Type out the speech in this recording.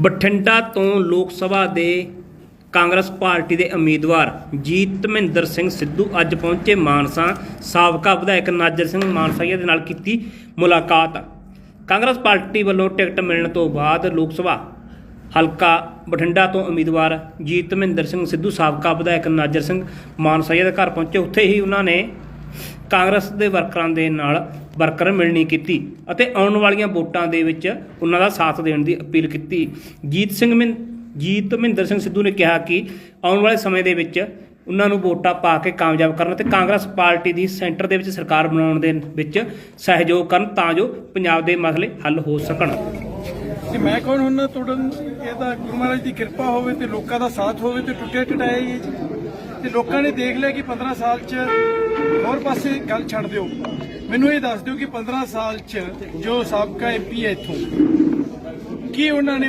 ਬਠਿੰਡਾ ਤੋਂ ਲੋਕ ਸਭਾ ਦੇ ਕਾਂਗਰਸ ਪਾਰਟੀ ਦੇ ਉਮੀਦਵਾਰ ਜੀਤ ਧਮਿੰਦਰ ਸਿੰਘ ਸਿੱਧੂ ਅੱਜ ਪਹੁੰਚੇ ਮਾਨਸਾ। ਸਾਬਕਾ ਵਿਧਾਇਕ ਨਾਜਰ ਸਿੰਘ ਮਾਨਸਾਈਆ ਦੇ ਨਾਲ ਕੀਤੀ ਮੁਲਾਕਾਤ। ਕਾਂਗਰਸ ਪਾਰਟੀ ਵੱਲੋਂ ਟਿਕਟ ਮਿਲਣ ਤੋਂ ਬਾਅਦ ਲੋਕ ਸਭਾ ਹਲਕਾ ਬਠਿੰਡਾ ਤੋਂ ਉਮੀਦਵਾਰ ਜੀਤ ਧਮਿੰਦਰ ਸਿੰਘ ਸਿੱਧੂ, ਸਾਬਕਾ ਵਿਧਾਇਕ ਨਾਜਰ ਸਿੰਘ ਮਾਨਸਾਈਆ ਦੇ ਘਰ ਪਹੁੰਚੇ। ਉੱਥੇ ਹੀ ਉਹਨਾਂ ਨੇ ਕਾਂਗਰਸ ਦੇ ਵਰਕਰਾਂ ਦੇ ਨਾਲ ਵਰਕਰ ਮਿਲਣੀ ਕੀਤੀ ਅਤੇ ਆਉਣ ਵਾਲੀਆਂ ਵੋਟਾਂ ਦੇ ਵਿੱਚ ਉਹਨਾਂ ਦਾ ਸਾਥ ਦੇਣ ਦੀ ਅਪੀਲ ਕੀਤੀ। ਜੀਤ ਸਿੰਘ ਮਹਿੰ ਜੀਤ ਮਹਿੰਦਰ ਸਿੰਘ ਸਿੱਧੂ ਨੇ ਕਿਹਾ ਕਿ ਆਉਣ ਵਾਲੇ ਸਮੇਂ ਦੇ ਵਿੱਚ ਉਹਨਾਂ ਨੂੰ ਵੋਟਾਂ ਪਾ ਕੇ ਕਾਮਯਾਬ ਕਰਨ ਤੇ ਕਾਂਗਰਸ ਪਾਰਟੀ ਦੀ ਸੈਂਟਰ ਦੇ ਵਿੱਚ ਸਰਕਾਰ ਬਣਾਉਣ ਦੇ ਵਿੱਚ ਸਹਿਯੋਗ ਕਰਨ ਤਾਂ ਜੋ ਪੰਜਾਬ ਦੇ ਮਸਲੇ ਹੱਲ ਹੋ ਸਕਣ। ਕਿ ਮੈਂ ਕੌਣ ਹੁੰਨਾ? ਤੁਹਾਡਾ ਇਹ ਤਾਂ ਗੁਰੂ ਮਹਾਰਾਜ ਦੀ ਕਿਰਪਾ ਹੋਵੇ ਤੇ ਲੋਕਾਂ ਦਾ ਸਾਥ ਹੋਵੇ ਤੇ ਟੁੱਟੇ ਟਟਾਇਆ ਜੀ। ਤੇ ਲੋਕਾਂ ਨੇ ਦੇਖ ਲਿਆ ਕਿ 15 ਸਾਲ 'ਚ ਹੋਰ ਪਾਸੇ ਗੱਲ ਛੱਡ ਦਿਓ। ਮੈਨੂੰ ਇਹ ਦੱਸ ਦਿਓ ਕਿ 15 ਸਾਲ 'ਚ ਜੋ ਸਾਬਕਾ ਐਮਪੀ ਹੈ ਇੱਥੋਂ, ਕੀ ਉਹਨਾਂ ਨੇ